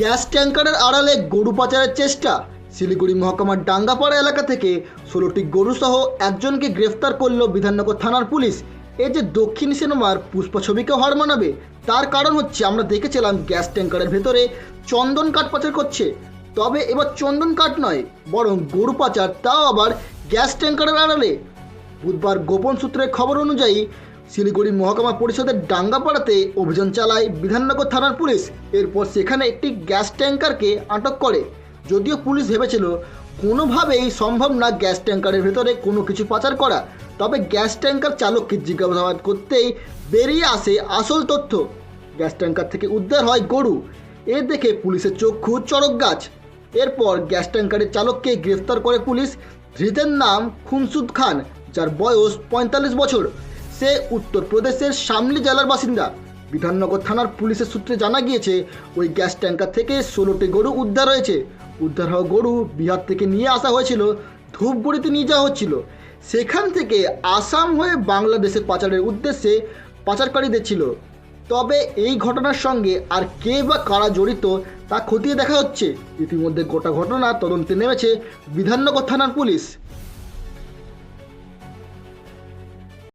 Gas ট্যাঙ্কারের আড়ালে গরু পাচারের চেষ্টা। শিলিগুড়ি মহকুমার ডাঙ্গাপাড়া এলাকা থেকে ষোলোটি গরুসহ একজনকে গ্রেফতার করল বিধাননগর থানার পুলিশ। এই যে দক্ষিণ সিনেমার পুষ্পা ছবিকে হার মানাবে, তার কারণ হচ্ছে আমরা দেখেছিলাম গ্যাস ট্যাঙ্কারের ভেতরে চন্দন কাঠ পাচার করছে। তবে এবার চন্দন কাঠ নয়, বরং গরু পাচার, তাও আবার গ্যাস ট্যাঙ্কারের আড়ালে। বুধবার গোপন সূত্রের খবর অনুযায়ী শিলিগুড়ি মহকুমা পরিষদের ডাঙ্গাপাড়াতে অভিযান চালায় বিধাননগর থানার পুলিশ। এরপর সেখানে একটি গ্যাস ট্যাঙ্কারকে আটক করে। যদিও পুলিশ ভেবেছিল, কোনোভাবেই সম্ভব না গ্যাস ট্যাঙ্কারের ভেতরে কোনো কিছু পাচার করা। তবে গ্যাস ট্যাঙ্কার চালককে জিজ্ঞাসাবাদ করতেই বেরিয়ে আসে আসল তথ্য। গ্যাস ট্যাঙ্কার থেকে উদ্ধার হয় গরু। এ দেখে পুলিশের চক্ষু চড়ক গাছ। এরপর গ্যাস ট্যাঙ্কারের চালককে গ্রেফতার করে পুলিশ। ধৃতের নাম খুনসুদ খান, যার বয়স পঁয়তাল্লিশ বছর। সে উত্তরপ্রদেশের শামলি জেলার বাসিন্দা। বিধাননগর থানার পুলিশের সূত্রে জানা গিয়েছে, ওই গ্যাস ট্যাঙ্কার থেকে ষোলোটি গরু উদ্ধার হয়েছে। উদ্ধার হওয়া গরু বিহার থেকে নিয়ে আসা হয়েছিল, ধূপগুড়িতে নিয়ে যাওয়া হচ্ছিল। সেখান থেকে আসাম হয়ে বাংলাদেশে পাচারের উদ্দেশ্যে পাচারকারীদের ছিল। তবে এই ঘটনার সঙ্গে আর কে বা কারা জড়িত তা খতিয়ে দেখা হচ্ছে। ইতিমধ্যে গোটা ঘটনা তদন্তে নেমেছে বিধাননগর থানার পুলিশ।